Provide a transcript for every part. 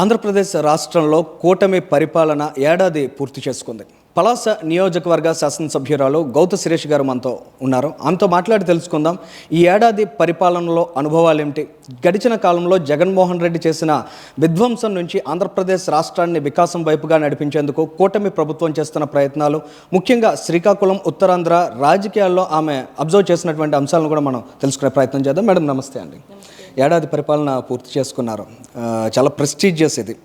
ఆంధ్రప్రదేశ్ రాష్ట్రంలో కూటమి పరిపాలన ఏడాది పూర్తి చేసుకుంది. పలాస నియోజకవర్గ శాసనసభ్యురాలు గౌత సురేష్ గారు మనతో ఉన్నారు. ఆమెతో మాట్లాడి తెలుసుకుందాం. ఈ ఏడాది పరిపాలనలో అనుభవాలు ఏమిటి గడిచిన కాలంలో జగన్మోహన్ రెడ్డి చేసిన విధ్వంసం నుంచి ఆంధ్రప్రదేశ్ రాష్ట్రాన్ని వికాసం వైపుగా నడిపించేందుకు కూటమి ప్రభుత్వం చేస్తున్న ప్రయత్నాలు ముఖ్యంగా శ్రీకాకుళం ఉత్తరాంధ్ర రాజకీయాల్లో ఆమె అబ్జర్వ్ చేసినటువంటి అంశాలను కూడా మనం తెలుసుకునే ప్రయత్నం చేద్దాం. మేడం నమస్తే అండి. ఏడాది పరిపాలన పూర్తి చేసుకున్నారు. చాలా ప్రెస్టీజియస్ ఇది.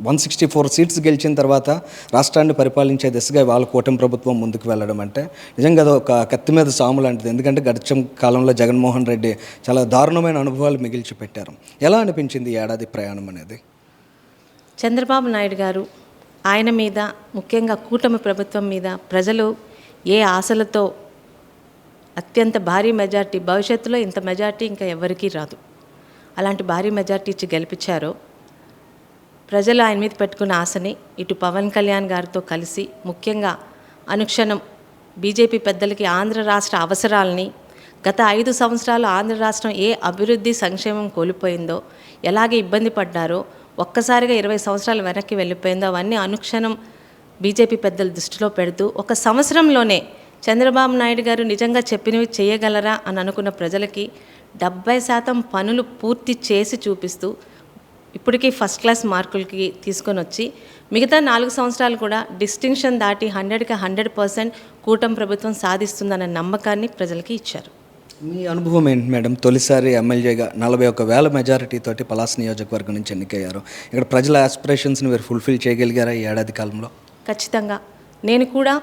వన్ సిక్స్టీ ఫోర్ సీట్స్ గెలిచిన తర్వాత రాష్ట్రాన్ని పరిపాలించే దిశగా వాళ్ళ కూటమి ప్రభుత్వం ముందుకు వెళ్ళడం అంటే నిజంగా అది ఒక కత్తి మీద సాము లాంటిది. ఎందుకంటే గడిచిన కాలంలో జగన్మోహన్ రెడ్డి చాలా దారుణమైన అనుభవాలు మిగిల్చి పెట్టారు. ఎలా అనిపించింది ఏడాది ప్రయాణం అనేది? చంద్రబాబు నాయుడు గారు ఆయన మీద ముఖ్యంగా కూటమి ప్రభుత్వం మీద ప్రజలు ఏ ఆశలతో అత్యంత భారీ మెజార్టీ భవిష్యత్తులో ఇంత మెజార్టీ ఇంకా ఎవరికీ రాదు. అలాంటి భారీ మెజార్టీ ఇచ్చి గెలిపించారో ప్రజలు ఆయన మీద పెట్టుకున్న ఆశని ఇటు పవన్ కళ్యాణ్ గారితో కలిసి ముఖ్యంగా అనుక్షణం బీజేపీ పెద్దలకి ఆంధ్ర రాష్ట్ర అవసరాలని గత ఐదు సంవత్సరాలు ఆంధ్ర రాష్ట్రం ఏ అభివృద్ధి సంక్షేమం కోల్పోయిందో ఎలాగే ఇబ్బంది పడ్డారో ఒక్కసారిగా ఇరవై సంవత్సరాలు వెనక్కి వెళ్ళిపోయిందో అవన్నీ అనుక్షణం బీజేపీ పెద్దల దృష్టిలో పెడుతూ ఒక సంవత్సరంలోనే చంద్రబాబు నాయుడు గారు నిజంగా చెప్పినవి చేయగలరా అని అనుకున్న ప్రజలకి డెబ్బై శాతం పనులు పూర్తి చేసి చూపిస్తూ ఇప్పటికీ ఫస్ట్ క్లాస్ మార్కులకి తీసుకొని వచ్చి మిగతా నాలుగు సంవత్సరాలు కూడా డిస్టింక్షన్ దాటి హండ్రెడ్కి హండ్రెడ్ పర్సెంట్ కూటమి ప్రభుత్వం సాధిస్తుందన్న నమ్మకాన్ని ప్రజలకి ఇచ్చారు. మీ అనుభవం ఏంటి మేడం? తొలిసారి ఎమ్మెల్యేగా నలభై ఒక వేల మెజారిటీ తోటి పలాస నియోజకవర్గం నుంచి ఎన్నికయ్యారు. ఇక్కడ ప్రజల ఆస్పిరేషన్స్ని మీరు ఫుల్ఫిల్ చేయగలిగారా ఈ ఏడాది కాలంలో? ఖచ్చితంగా. నేను కూడా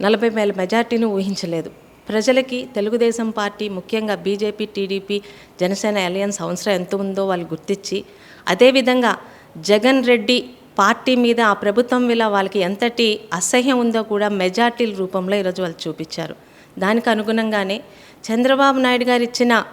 నలభై వేల మెజార్టీని ఊహించలేదు. ప్రజలకి తెలుగుదేశం పార్టీ ముఖ్యంగా బీజేపీ టీడీపీ జనసేన అలయన్స్ అవసరం ఎంత ఉందో వాళ్ళు గుర్తించి అదేవిధంగా జగన్ రెడ్డి పార్టీ మీద ఆ ప్రభుత్వం మీద వాళ్ళకి ఎంతటి అసహ్యం ఉందో కూడా మెజార్టీల రూపంలో ఈరోజు వాళ్ళు చూపించారు. దానికి అనుగుణంగానే చంద్రబాబు నాయుడు గారు ఇచ్చిన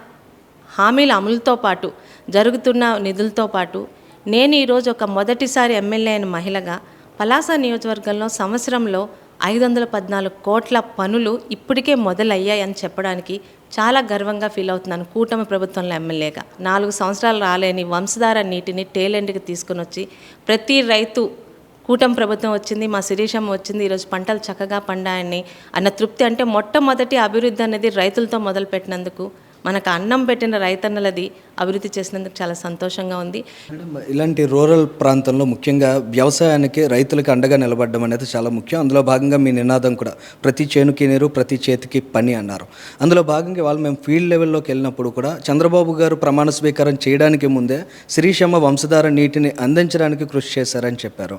హామీల అమలుతో పాటు జరుగుతున్న నిధులతో పాటు నేను ఈరోజు ఒక మొదటిసారి ఎమ్మెల్యే అయిన మహిళగా పలాస నియోజకవర్గంలో సంవత్సరంలో ఐదు వందల పద్నాలుగు కోట్ల పనులు ఇప్పటికే మొదలయ్యాయని చెప్పడానికి చాలా గర్వంగా ఫీల్ అవుతున్నాను కూటమి ప్రభుత్వంలో ఎమ్మెల్యేగా. నాలుగు సంవత్సరాలు రాలేని వంశధార నీటిని టేలెంట్కి తీసుకుని వచ్చి ప్రతి రైతు కూటమి ప్రభుత్వం వచ్చింది మా శిరీషమ్మ వచ్చింది ఈరోజు పంటలు చక్కగా పండాయని అన్న తృప్తి అంటే మొట్టమొదటి అభివృద్ధి అనేది రైతులతో మొదలుపెట్టినందుకు మనకు అన్నం పెట్టిన రైతన్నలది అభివృద్ధి చేసినందుకు చాలా సంతోషంగా ఉంది. ఇలాంటి రూరల్ ప్రాంతంలో ముఖ్యంగా వ్యవసాయానికి రైతులకు అండగా నిలబడడం అనేది చాలా ముఖ్యం. అందులో భాగంగా మీ నినాదం కూడా ప్రతి చేనుకి నీరు ప్రతి చేతికి పని అన్నారు. అందులో భాగంగా వాళ్ళు మేము ఫీల్డ్ లెవెల్లోకి వెళ్ళినప్పుడు కూడా చంద్రబాబు గారు ప్రమాణ స్వీకారం చేయడానికి ముందే శ్రీశమ్మ వంశధార నీటిని అందించడానికి కృషి చేశారని చెప్పారు.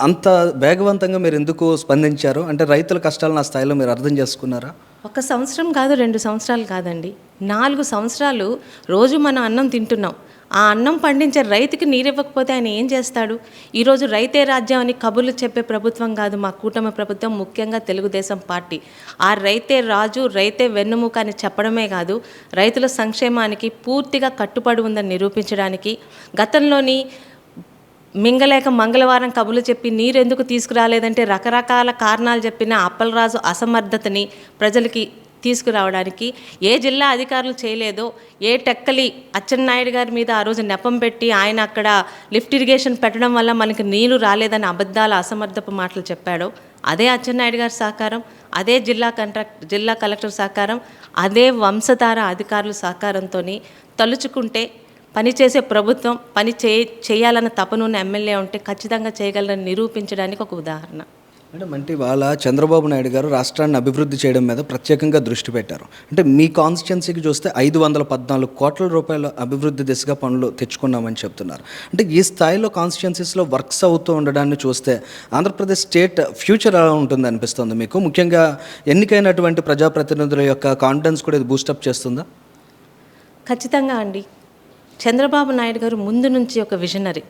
అంత వేగవంతంగా మీరు ఎందుకు స్పందించారు? అంటే రైతుల కష్టాలను ఆ స్థాయిలో మీరు అర్థం చేసుకున్నారా? ఒక సంవత్సరం కాదు రెండు సంవత్సరాలు కాదండి. నాలుగు సంవత్సరాలు రోజు మనం అన్నం తింటున్నాం. ఆ అన్నం పండించే రైతుకి నీరు ఇవ్వకపోతే ఆయన ఏం చేస్తాడు? ఈరోజు రైతే రాజ్యం అని కబుర్లు చెప్పే ప్రభుత్వం కాదు మా కూటమి ప్రభుత్వం ముఖ్యంగా తెలుగుదేశం పార్టీ. ఆ రైతే రాజు రైతే వెన్నుముక అని చెప్పడమే కాదు రైతుల సంక్షేమానికి పూర్తిగా కట్టుబడి ఉందని నిరూపించడానికి గతంలోని మింగలేక మంగళవారం కబులు చెప్పి నీరెందుకు తీసుకురాలేదంటే రకరకాల కారణాలు చెప్పిన అప్పలరాజు అసమర్థతని ప్రజలకి తీసుకురావడానికి ఏ జిల్లా అధికారులు చేయలేదో ఏ టెక్కలి అచ్చెన్నాయుడు గారి మీద ఆ రోజు నెపం పెట్టి ఆయన అక్కడ లిఫ్ట్ ఇరిగేషన్ పెట్టడం వల్ల మనకి నీళ్ళు రాలేదని అబద్ధాల అసమర్థపు మాటలు చెప్పాడో అదే అచ్చెన్నాయుడు గారి సహకారం అదే జిల్లా కంట్రాక్ట్ జిల్లా కలెక్టర్ సహకారం అదే వంశధార అధికారుల సహకారంతో తలుచుకుంటే పని చేసే ప్రభుత్వం పని చేయాలన్న తపనున్న ఎమ్మెల్యే ఉంటే ఖచ్చితంగా చేయగలరని నిరూపించడానికి ఒక ఉదాహరణ. మేడం అంటే వాళ్ళ చంద్రబాబు నాయుడు గారు రాష్ట్రాన్ని అభివృద్ధి చేయడం మీద ప్రత్యేకంగా దృష్టి పెట్టారు. అంటే మీ కాన్స్టిట్యున్సీకి చూస్తే ఐదు వందల పద్నాలుగు కోట్ల రూపాయల అభివృద్ధి దిశగా పనులు తెచ్చుకున్నామని చెప్తున్నారు. అంటే ఈ స్థాయిలో కాన్స్టిట్యున్సీస్లో వర్క్స్ అవుతూ ఉండడాన్ని చూస్తే ఆంధ్రప్రదేశ్ స్టేట్ ఫ్యూచర్ ఎలా ఉంటుంది అనిపిస్తుంది మీకు? ముఖ్యంగా ఎన్నికైనటువంటి ప్రజాప్రతినిధుల యొక్క కాన్ఫిడెన్స్ కూడా ఇది బూస్టప్ చేస్తుందా? ఖచ్చితంగా అండి. చంద్రబాబు నాయుడు గారు ముందు నుంచి ఒక విజనరీ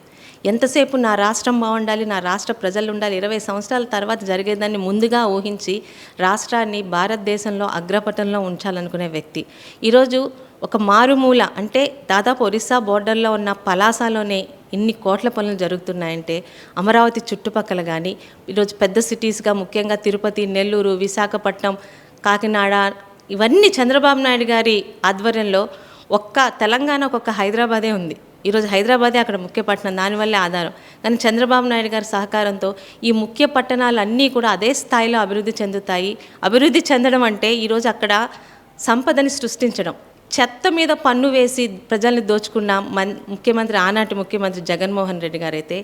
ఎంతసేపు నా రాష్ట్రం బాగుండాలి నా రాష్ట్ర ప్రజలు ఉండాలి ఇరవై సంవత్సరాల తర్వాత జరిగేదాన్ని ముందుగా ఊహించి రాష్ట్రాన్ని భారతదేశంలో అగ్రపటంలో ఉంచాలనుకునే వ్యక్తి. ఈరోజు ఒక మారుమూల అంటే దాదాపు ఒరిస్సా బోర్డర్లో ఉన్న పలాసలోనే ఇన్ని కోట్ల పనులు జరుగుతున్నాయంటే అమరావతి చుట్టుపక్కల కానీ ఈరోజు పెద్ద సిటీస్గా ముఖ్యంగా తిరుపతి నెల్లూరు విశాఖపట్నం కాకినాడ ఇవన్నీ చంద్రబాబు నాయుడు గారి ఆధ్వర్యంలో ఒక్క తెలంగాణకు ఒక్క హైదరాబాదే ఉంది. ఈరోజు హైదరాబాదే అక్కడ ముఖ్య పట్టణం. దానివల్లే ఆధారం. కానీ చంద్రబాబు నాయుడు గారి సహకారంతో ఈ ముఖ్య పట్టణాలు అన్నీ కూడా అదే స్థాయిలో అభివృద్ధి చెందుతాయి. అభివృద్ధి చెందడం అంటే ఈరోజు అక్కడ సంపదని సృష్టించడం. చెత్త మీద పన్ను వేసి ప్రజల్ని దోచుకున్న మన్ ముఖ్యమంత్రి ఆనాటి ముఖ్యమంత్రి జగన్మోహన్ రెడ్డి గారైతే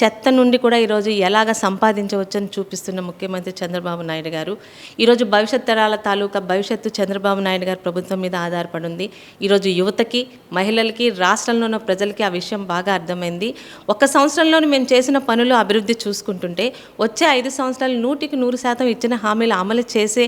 చెత్త నుండి కూడా ఈరోజు ఎలాగ సంపాదించవచ్చని చూపిస్తున్న ముఖ్యమంత్రి చంద్రబాబు నాయుడు గారు. ఈరోజు భవిష్యత్ తరాల తాలూకా భవిష్యత్తు చంద్రబాబు నాయుడు గారు ప్రభుత్వం మీద ఆధారపడి ఉంది ఈరోజు యువతకి మహిళలకి రాష్ట్రంలో ఉన్న ప్రజలకి ఆ విషయం బాగా అర్థమైంది. ఒక సంవత్సరంలోనే మేము చేసిన పనులు అభివృద్ధి చూసుకుంటుంటే వచ్చే ఐదు సంవత్సరాలు నూటికి నూరు శాతం ఇచ్చిన హామీలు అమలు చేసే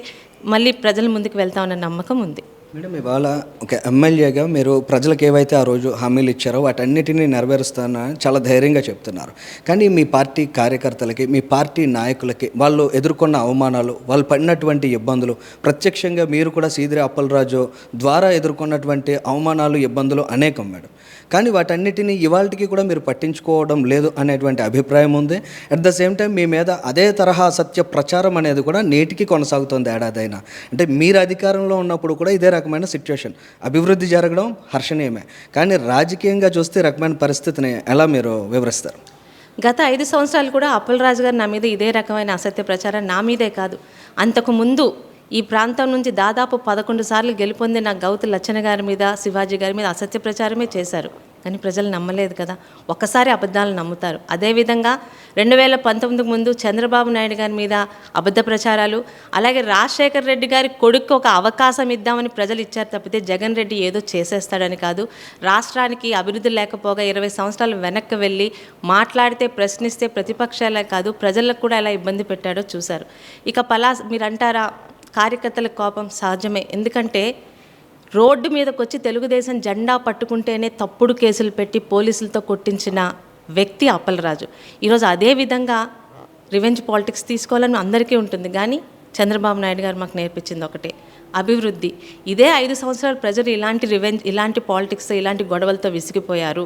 మళ్ళీ ప్రజల ముందుకు వెళ్తామన్న నమ్మకం ఉంది. మేడం ఇవాళ ఒక ఎమ్మెల్యేగా మీరు ప్రజలకు ఏవైతే ఆ రోజు హామీలు ఇచ్చారో వాటన్నిటిని నెరవేరుస్తానని చాలా ధైర్యంగా చెప్తున్నారు. కానీ మీ పార్టీ కార్యకర్తలకి మీ పార్టీ నాయకులకి వాళ్ళు ఎదుర్కొన్న అవమానాలు వాళ్ళు పడినటువంటి ఇబ్బందులు ప్రత్యక్షంగా మీరు కూడా సీదిరి అప్పలరాజు ద్వారా ఎదుర్కొన్నటువంటి అవమానాలు ఇబ్బందులు అనేకం మేడం. కానీ వాటన్నిటిని ఇవాళకి కూడా మీరు పట్టించుకోవడం లేదు అనేటువంటి అభిప్రాయం ఉంది. అట్ ద సేమ్ టైం మీ మీద అదే తరహా సత్య ప్రచారం అనేది కూడా నేటికి కొనసాగుతుంది ఏడాదైనా. అంటే మీరు అధికారంలో ఉన్నప్పుడు కూడా ఇదే రకమైన సిచ్యువేషన్ అభివృద్ధి జరగడం హర్షణీయమే. కానీ రాజకీయంగా చూస్తే రకమైన పరిస్థితిని ఎలా మీరు వివరిస్తారు? గత ఐదు సంవత్సరాలు కూడా అప్పలరాజు గారు నా మీద ఇదే రకమైన అసత్య ప్రచారం నా మీదే కాదు. అంతకు ముందు ఈ ప్రాంతం నుంచి దాదాపు పదకొండు సార్లు గెలుపొందిన గౌతు లచ్చన గారి మీద శివాజీ గారి మీద అసత్య ప్రచారమే చేశారు. కానీ ప్రజలు నమ్మలేదు కదా. ఒక్కసారి అబద్ధాలు నమ్ముతారు. అదేవిధంగా రెండు వేల పంతొమ్మిదికి ముందు చంద్రబాబు నాయుడు గారి మీద అబద్ధ ప్రచారాలు అలాగే రాజశేఖర్ రెడ్డి గారి కొడుకు ఒక అవకాశం ఇద్దామని ప్రజలు ఇచ్చారు తప్పితే జగన్ రెడ్డి ఏదో చేసేస్తాడని కాదు. రాష్ట్రానికి అభివృద్ధి లేకపోగా ఇరవై సంవత్సరాలు వెనక్కి వెళ్ళి మాట్లాడితే ప్రశ్నిస్తే ప్రతిపక్షాలే కాదు ప్రజలకు కూడా ఎలా ఇబ్బంది పెట్టాడో చూశారు. ఇక పలా మీరు అంటారా కార్యకర్తల కోపం సహజమే. ఎందుకంటే రోడ్డు మీదకి వచ్చి తెలుగుదేశం జెండా పట్టుకుంటేనే తప్పుడు కేసులు పెట్టి పోలీసులతో కొట్టించిన వ్యక్తి అప్పలరాజు ఈరోజు అదే విధంగా రివెంజ్ పాలిటిక్స్ తీసుకోవాలని అందరికీ ఉంటుంది. కానీ చంద్రబాబు నాయుడు గారు మాకు నేర్పించింది ఒకటే అభివృద్ధి. ఇదే ఐదు సంవత్సరాలు ప్రజలు ఇలాంటి రివెంజ్ ఇలాంటి పాలిటిక్స్ ఇలాంటి గొడవలతో విసిగిపోయారు.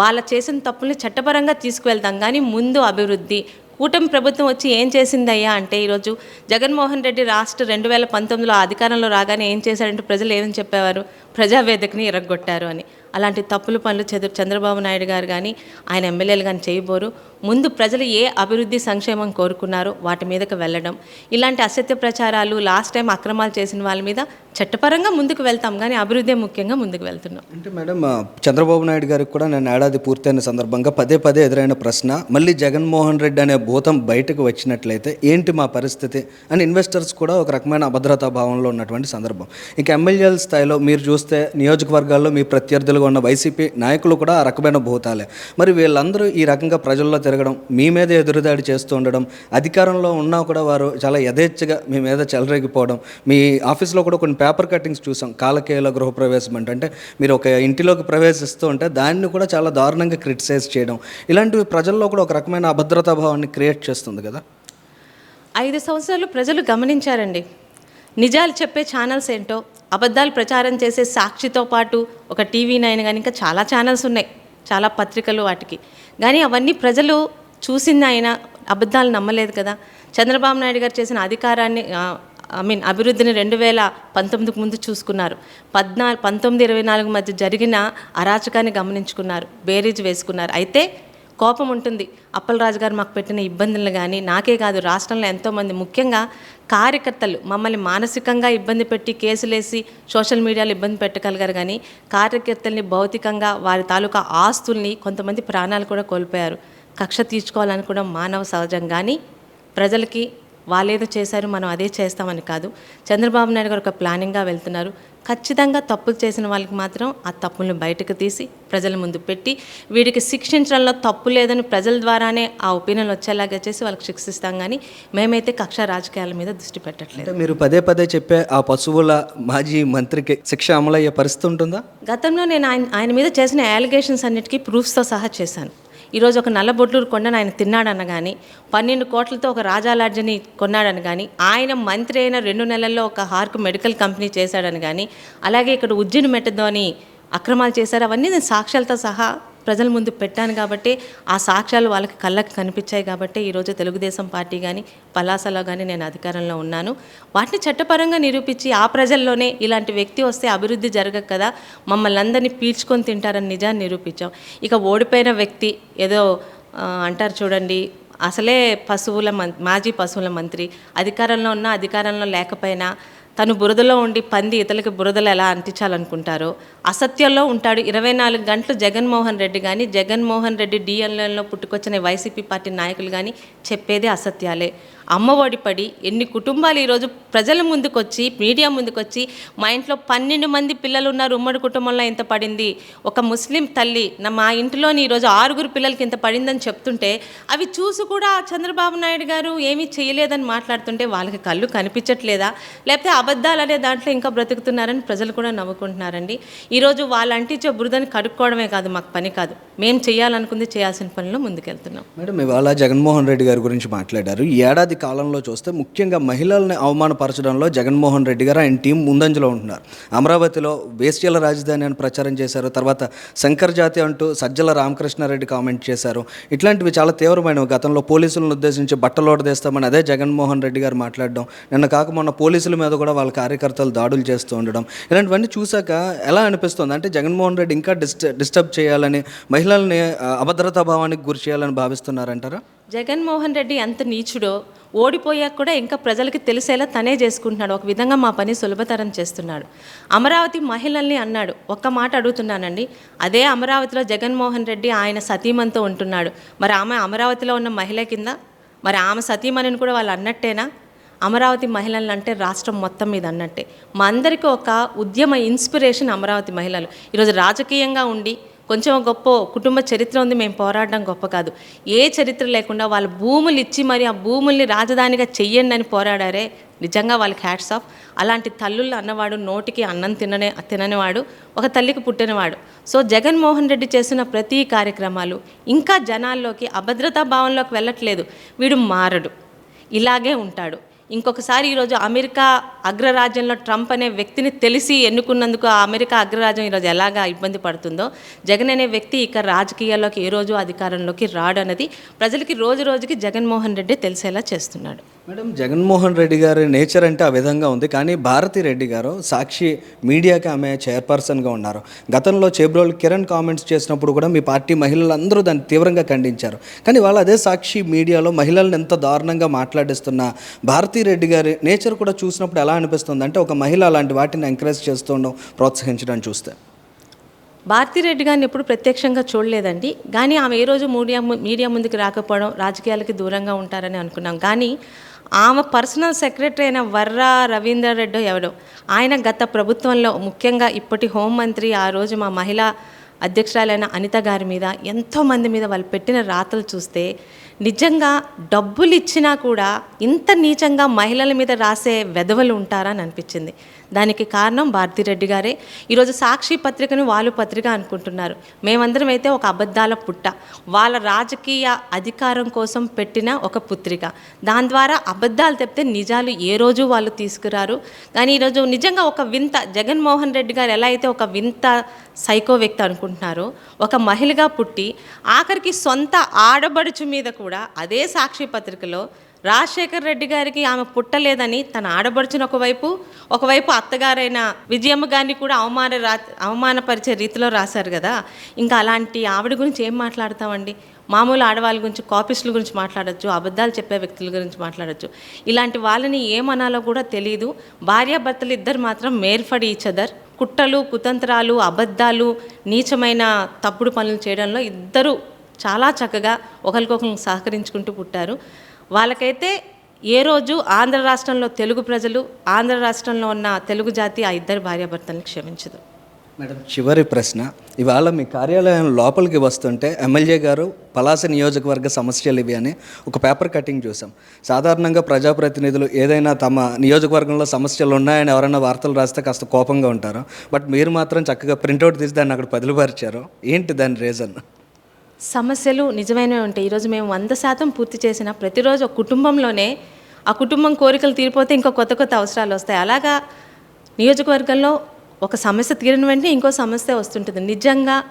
వాళ్ళ చేసిన తప్పుల్ని చట్టపరంగా తీసుకువెళ్తాం. కానీ ముందు అభివృద్ధి కూటమి ప్రభుత్వం వచ్చి ఏం చేసిందయ్యా అంటే ఈరోజు జగన్మోహన్ రెడ్డి రాష్ట్ర రెండు వేల పంతొమ్మిదిలో అధికారంలో రాగానే ఏం చేశారంటే ప్రజలు ఏమని చెప్పేవారు? ప్రజావేదికని ఎరగొట్టారు అని. అలాంటి తప్పులు పనులు చంద్ర చంద్రబాబు నాయుడు గారు కానీ ఆయన ఎమ్మెల్యేలు కానీ చేయబోరు. ముందు ప్రజలు ఏ అభివృద్ధి సంక్షేమం కోరుకున్నారో వాటి మీదకి వెళ్ళడం. ఇలాంటి అసత్య ప్రచారాలు లాస్ట్ టైం అక్రమాలు చేసిన వాళ్ళ మీద చట్టపరంగా ముందుకు వెళ్తాం కానీ అభివృద్ధి ముఖ్యంగా ముందుకు వెళ్తున్నాం. అంటే మేడం చంద్రబాబు నాయుడు గారికి కూడా నేను ఏడాది పూర్తయిన సందర్భంగా పదే పదే ఎదురైన ప్రశ్న మళ్ళీ జగన్మోహన్ రెడ్డి అనే భూతం బయటకు వచ్చినట్లయితే ఏంటి మా పరిస్థితి అని ఇన్వెస్టర్స్ కూడా ఒక రకమైన అభద్రతా భావంలో ఉన్నటువంటి సందర్భం. ఇంకా ఎమ్మెల్యేల స్థాయిలో మీరు చూస్తే నియోజకవర్గాల్లో మీ ప్రత్యర్థులుగా ఉన్న వైసీపీ నాయకులు కూడా ఆ రకమైన భూతాలే. మరి వీళ్ళందరూ ఈ రకంగా ప్రజల్లో తిరగడం మీ మీద ఎదురుదాడి చేస్తూ ఉండడం అధికారంలో ఉన్నా కూడా వారు చాలా యథేచ్ఛగా మీ మీద చెలరేగిపోవడం మీ ఆఫీస్లో కూడా కొన్ని పేపర్ కట్టింగ్స్ చూసాం కాలకేయుల గృహప్రవేశం అంటే. అంటే మీరు ఒక ఇంటిలోకి ప్రవేశిస్తూ ఉంటే దాన్ని కూడా చాలా దారుణంగా క్రిటిసైజ్ చేయడం ఇలాంటివి ప్రజల్లో కూడా ఒక రకమైన అభద్రతా భావాన్ని క్రియేట్ చేస్తుంది కదా? ఐదు సంవత్సరాలు ప్రజలు గమనించారండి. నిజాలు చెప్పే ఛానల్స్ ఏంటో అబద్ధాలు ప్రచారం చేసే సాక్షితో పాటు ఒక టీవీ నైన్ కానీ ఇంకా చాలా ఛానల్స్ ఉన్నాయి. చాలా పత్రికలు వాటికి. కానీ అవన్నీ ప్రజలు చూసింది ఆయన అబద్ధాలు నమ్మలేదు కదా. చంద్రబాబు నాయుడు గారు చేసిన అధికారాన్ని ఐ మీన్ అభివృద్ధిని రెండు వేల పంతొమ్మిదికి ముందు చూసుకున్నారు. పద్నా పంతొమ్మిది ఇరవై నాలుగు మధ్య జరిగిన అరాచకాన్ని గమనించుకున్నారు. బేరీజ్ వేసుకున్నారు. అయితే కోపం ఉంటుంది. అప్పలరాజు గారు మాకు పెట్టిన ఇబ్బందులు కానీ నాకే కాదు రాష్ట్రంలో ఎంతోమంది ముఖ్యంగా కార్యకర్తలు మమ్మల్ని మానసికంగా ఇబ్బంది పెట్టి కేసులేసి సోషల్ మీడియాలో ఇబ్బంది పెట్టగలిగారు కానీ కార్యకర్తల్ని భౌతికంగా వారి తాలూకా ఆస్తుల్ని కొంతమంది ప్రాణాలు కూడా కోల్పోయారు. కక్ష తీర్చుకోవాలని కూడా మానవ సహజం కానీ ప్రజలకి వాళ్ళేదో చేశారు మనం అదే చేస్తామని కాదు. చంద్రబాబు నాయుడు గారు ఒక ప్లానింగ్గా వెళ్తున్నారు. ఖచ్చితంగా తప్పులు చేసిన వాళ్ళకి మాత్రం ఆ తప్పులను బయటకు తీసి ప్రజల ముందు పెట్టి వీడికి శిక్షించడంలో తప్పు లేదని ప్రజల ద్వారానే ఆ ఒపీనియన్ వచ్చేలాగా చేసి వాళ్ళకి శిక్షిస్తాం కానీ మేమైతే కక్ష రాజకీయాల మీద దృష్టి పెట్టట్లేదు. మీరు పదే పదే చెప్పే ఆ పశువుల మాజీ మంత్రికి శిక్ష అమలయ్యే పరిస్థితి ఉంటుందా? గతంలో నేను ఆయన ఆయన మీద చేసిన అలిగేషన్స్ అన్నిటికీ ప్రూఫ్స్తో సహా చేశాను. ఈరోజు ఒక నల్లబొడ్లూరు కొండను ఆయన తిన్నాడన్న కానీ పన్నెండు కోట్లతో ఒక రాజాలార్జని కొన్నాడని కానీ ఆయన మంత్రి అయిన రెండు నెలల్లో ఒక హార్క్ మెడికల్ కంపెనీ చేశాడని కానీ అలాగే ఇక్కడ ఉజ్జిని మెట్టదోని అక్రమాలు చేశారు అవన్నీ నేను సాక్ష్యాలతో సహా ప్రజల ముందు పెట్టాను కాబట్టి ఆ సాక్ష్యాలు వాళ్ళకి కళ్ళకి కనిపించాయి కాబట్టి ఈరోజు తెలుగుదేశం పార్టీ కానీ పలాసలో కానీ నేను అధికారంలో ఉన్నాను. వాటిని చట్టపరంగా నిరూపించి ఆ ప్రజల్లోనే ఇలాంటి వ్యక్తి వస్తే అభివృద్ధి జరగదు కదా మమ్మల్ని అందరినీ పీల్చుకొని తింటారని నిజాన్ని నిరూపించాం. ఇక ఓడిపోయిన వ్యక్తి ఏదో అంటారు చూడండి అసలే పశువుల మం మాజీ పశువుల మంత్రి అధికారంలో ఉన్న అధికారంలో లేకపోయినా తను బురదలో ఉండి పంది ఇతరులకి బురదలు ఎలా అంటించాలనుకుంటారో అసత్యంలో ఉంటాడు. ఇరవై నాలుగు గంటలు జగన్మోహన్ రెడ్డి కానీ జగన్మోహన్ రెడ్డి డిఎన్ఎల్లో పుట్టుకొచ్చిన వైసీపీ పార్టీ నాయకులు కానీ చెప్పేదే అసత్యాలే. అమ్మఒడి పడి ఎన్ని కుటుంబాలు ఈరోజు ప్రజల ముందుకొచ్చి మీడియా ముందుకొచ్చి మా ఇంట్లో పన్నెండు మంది పిల్లలు ఉన్నారు ఉమ్మడి కుటుంబంలో ఇంత పడింది. ఒక ముస్లిం తల్లి నా మా ఇంటిలోని ఈరోజు ఆరుగురు పిల్లలకి ఇంత పడిందని చెప్తుంటే అవి చూసి కూడా చంద్రబాబు నాయుడు గారు ఏమీ చేయలేదని మాట్లాడుతుంటే వాళ్ళకి కళ్ళు కనిపించట్లేదా? లేకపోతే అబద్ధాలు అనే దాంట్లో ఇంకా బ్రతుకుతున్నారని ప్రజలు కూడా నవ్వుకుంటున్నారండి. ఈరోజు వాళ్ళ అంటించే బురదని కడుక్కోవడమే కాదు మాకు పని కాదు. మేము చేయాలనుకుంది చేయాల్సిన పనిలో ముందుకెళ్తున్నాం. మేడం ఇవాళ జగన్మోహన్ రెడ్డి గారి గురించి మాట్లాడారు. ఈ ఏడాది కాలంలో చూస్తే ముఖ్యంగా మహిళల్ని అవమానపరచడంలో జగన్మోహన్ రెడ్డి గారు ఆయన టీం ముందంజలో ఉంటున్నారు. అమరావతిలో వేశ్యల రాజధాని అని ప్రచారం చేశారు. తర్వాత శంకర్ జాతి అంటూ సజ్జల రామకృష్ణారెడ్డి కామెంట్ చేశారు. ఇట్లాంటివి చాలా తీవ్రమైనవి. గతంలో పోలీసులను ఉద్దేశించి బట్టలోట తెస్తామని అదే జగన్మోహన్ రెడ్డి గారు మాట్లాడడం నిన్న కాక మొన్న పోలీసుల మీద కూడా వాళ్ళ కార్యకర్తలు దాడులు చేస్తూ ఉండడం ఇలాంటివన్నీ చూశాక ఎలా అనిపిస్తుంది అంటే జగన్మోహన్ రెడ్డి ఇంకా డిస్ట డిస్టర్బ్ చేయాలని మహిళల్ని అభద్రతా భావానికి గురి చేయాలని భావిస్తున్నారంటారా? జగన్మోహన్ రెడ్డి ఎంత నీచుడో ఓడిపోయాక కూడా ఇంకా ప్రజలకి తెలిసేలా తనే చేసుకుంటున్నాడు. ఒక విధంగా మా పని సులభతరం చేస్తున్నాడు. అమరావతి మహిళల్ని అన్నాడు. ఒక్క మాట అడుగుతున్నానండి. అదే అమరావతిలో జగన్మోహన్ రెడ్డి ఆయన సతీమంతో ఉంటున్నాడు. మరి ఆమె అమరావతిలో ఉన్న మహిళ కింద? మరి ఆమె సతీమణిని కూడా వాళ్ళు అన్నట్టేనా? అమరావతి మహిళలు అంటే రాష్ట్రం మొత్తం మీద అన్నట్టే. మా అందరికీ ఒక ఉద్యమ ఇన్స్పిరేషన్ అమరావతి మహిళలు. ఈరోజు రాజకీయంగా ఉండి కొంచెం గొప్ప కుటుంబ చరిత్ర ఉంది మేము పోరాడడం గొప్ప కాదు. ఏ చరిత్ర లేకుండా వాళ్ళ భూములు ఇచ్చి మరి ఆ భూముల్ని రాజధానిగా చెయ్యండి అని పోరాడారే నిజంగా వాళ్ళకి హ్యాట్స్ ఆఫ్. అలాంటి తల్లుళ్ళు అన్నవాడు నోటికి అన్నం తిననే తిననివాడు ఒక తల్లికి పుట్టినవాడు. సో జగన్మోహన్ రెడ్డి చేసిన ప్రతి కార్యక్రమాలు ఇంకా జనాల్లోకి అభద్రతా భావంలోకి వెళ్ళట్లేదు. వీడు మారడు. ఇలాగే ఉంటాడు. ఇంకొకసారి ఈరోజు అమెరికా అగ్రరాజ్యంలో ట్రంప్ అనే వ్యక్తిని తెలిసి ఎన్నుకున్నందుకు ఆ అమెరికా అగ్రరాజ్యం ఈరోజు ఎలాగా ఇబ్బంది పడుతుందో జగన్ అనే వ్యక్తి ఇక రాజకీయాల్లోకి ఏ రోజు అధికారంలోకి రాడు అన్నది ప్రజలకి రోజు రోజుకి జగన్మోహన్ రెడ్డి తెలిసేలా చేస్తున్నాడు. మేడం జగన్మోహన్ రెడ్డి గారి నేచర్ అంటే ఆ విధంగా ఉంది. కానీ భారతి రెడ్డి గారు సాక్షి మీడియాకి ఆమె చైర్పర్సన్గా ఉన్నారు. గతంలో చేబ్రోల్ కిరణ్ కామెంట్స్ చేసినప్పుడు కూడా మీ పార్టీ మహిళలందరూ దాన్ని తీవ్రంగా ఖండించారు. కానీ వాళ్ళు అదే సాక్షి మీడియాలో మహిళలను ఎంత దారుణంగా మాట్లాడిస్తున్న భారతీ రెడ్డి గారి నేచర్ కూడా చూసినప్పుడు ఎలా అనిపిస్తుంది? అంటే ఒక మహిళ అలాంటి వాటిని ఎంకరేజ్ చేస్తుండడం ప్రోత్సహించడం చూస్తే. భారతిరెడ్డి గారిని ఎప్పుడు ప్రత్యక్షంగా చూడలేదండి. కానీ ఆమె ఏ రోజు మీడియా మీడియా ముందుకు రాకపోవడం రాజకీయాలకి దూరంగా ఉంటారని అనుకున్నాం. కానీ ఆమె పర్సనల్ సెక్రటరీ అయిన వర్రా రవీందర్ రెడ్డి ఎవడో ఆయన గత ప్రభుత్వంలో ముఖ్యంగా ఇప్పటి హోంమంత్రి ఆ రోజు మా మహిళా అధ్యక్షురాలైన అనిత గారి మీద ఎంతోమంది మీద వాళ్ళు పెట్టిన రాతలు చూస్తే నిజంగా డబ్బులు ఇచ్చినా కూడా ఇంత నీచంగా మహిళల మీద రాసే వెధవలు ఉంటారా అని అనిపించింది. దానికి కారణం భారతిరెడ్డి గారే. ఈరోజు సాక్షి పత్రికను వాళ్ళు పత్రిక అనుకుంటున్నారు. మేమందరం అయితే ఒక అబద్ధాల పుట్ట. వాళ్ళ రాజకీయ అధికారం కోసం పెట్టిన ఒక పుత్రిక. దాని ద్వారా అబద్ధాలు తెప్పితే నిజాలు ఏ రోజు వాళ్ళు తీసుకురారు? కానీ ఈరోజు నిజంగా ఒక వింత జగన్మోహన్ రెడ్డి గారు ఎలా అయితే ఒక వింత సైకో వ్యక్తి అనుకుంటున్నారో ఒక మహిళగా పుట్టి ఆఖరికి సొంత ఆడబడుచు మీద కూడా కూడా అదే సాక్షి పత్రికలో రాజశేఖర్ రెడ్డి గారికి ఆమె పుట్టలేదని తన ఆడబడుచును ఒకవైపు ఒకవైపు అత్తగారైన విజయమ్మ గారిని కూడా అవమాన రా అవమానపరిచే రీతిలో రాశారు కదా. ఇంకా అలాంటి ఆవిడ గురించి ఏం మాట్లాడతామండి? మామూలు ఆడవాళ్ళ గురించి కాపీస్ల గురించి మాట్లాడొచ్చు అబద్ధాలు చెప్పే వ్యక్తుల గురించి మాట్లాడచ్చు. ఇలాంటి వాళ్ళని ఏమనాలో కూడా తెలియదు భార్యాభర్తలు ఇద్దరు మాత్రం మేర్ఫడి ఈచ్ అదర్ కుట్రలు కుతంత్రాలు అబద్ధాలు నీచమైన తప్పుడు పనులు చేయడంలో ఇద్దరు చాలా చక్కగా ఒకరికొకరు సహకరించుకుంటూ పుట్టారు. వాళ్ళకైతే ఏ రోజు ఆంధ్ర రాష్ట్రంలో తెలుగు ప్రజలు ఆంధ్ర రాష్ట్రంలో ఉన్న తెలుగు జాతి ఆ ఇద్దరు భార్యాభర్తలను క్షమించదు. మేడం చివరి ప్రశ్న. ఇవాళ మీ కార్యాలయం లోపలికి వస్తుంటే ఎమ్మెల్యే గారు పలాస నియోజకవర్గ సమస్యలు ఇవి అని ఒక పేపర్ కటింగ్ చూసాం. సాధారణంగా ప్రజాప్రతినిధులు ఏదైనా తమ నియోజకవర్గంలో సమస్యలు ఉన్నాయని ఎవరైనా వార్తలు రాస్తే కాస్త కోపంగా ఉంటారు. బట్ మీరు మాత్రం చక్కగా ప్రింట్అవుట్ తీసి దాన్ని అక్కడ బదిలిపరిచారు ఏంటి దాని రీజన్? సమస్యలు నిజమైనవి ఉంటాయి. ఈరోజు మేము వంద శాతం పూర్తి చేసిన ప్రతిరోజు ఒక కుటుంబంలోనే ఆ కుటుంబం కోరికలు తీరిపోతే ఇంకో కొత్త కొత్త అవసరాలు వస్తాయి. అలాగా నియోజకవర్గంలో ఒక సమస్య తీరిన వెంటనే ఇంకో సమస్య వస్తుంటుంది. నిజంగా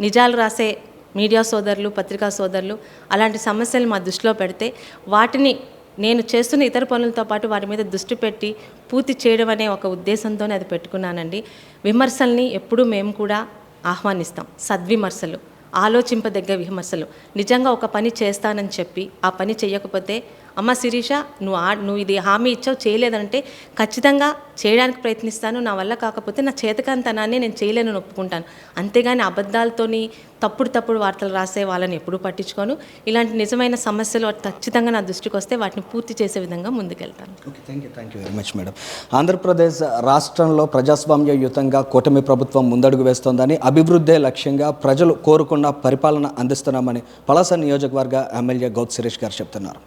నిజాలు రాసే మీడియా సోదరులు పత్రికా సోదరులు అలాంటి సమస్యలు మా దృష్టిలో పెడితే వాటిని నేను చేస్తున్న ఇతర పనులతో పాటు వాటి మీద దృష్టి పెట్టి పూర్తి చేయడం అనే ఒక ఉద్దేశంతోనే అది పెట్టుకున్నానండి. విమర్శల్ని ఎప్పుడూ మేము కూడా ఆహ్వానిస్తాం. సద్విమర్శలు. ఆలోచింపదగ్గ విమర్శలు. నిజంగా ఒక పని చేస్తానని చెప్పి ఆ పని చేయకపోతే అమ్మ శిరీష నువ్వు ఆ నువ్వు ఇది హామీ ఇచ్చావు చేయలేదంటే ఖచ్చితంగా చేయడానికి ప్రయత్నిస్తాను నా వల్ల కాకపోతే నా చేతకాంతనాన్ని నేను చేయలేను ఒప్పుకుంటాను. అంతేగాని అబద్ధాలతోని తప్పుడు తప్పుడు వార్తలు రాసే వాళ్ళని ఎప్పుడూ పట్టించుకోను. ఇలాంటి నిజమైన సమస్యలు ఖచ్చితంగా నా దృష్టికి వస్తే వాటిని పూర్తి చేసే విధంగా ముందుకెళ్తాను. Okay thank you thank you very much madam Andhra Pradesh రాష్ట్రంలో ప్రజాస్వామ్యయుతంగా కూటమి ప్రభుత్వం ముందడుగు వేస్తోందని అభివృద్ధే లక్ష్యంగా ప్రజలు కోరుకున్న పరిపాలన అందిస్తున్నామని పలాస నియోజకవర్గ ఎమ్మెల్యే గౌత్ సురేష్ గారు చెప్తున్నారు.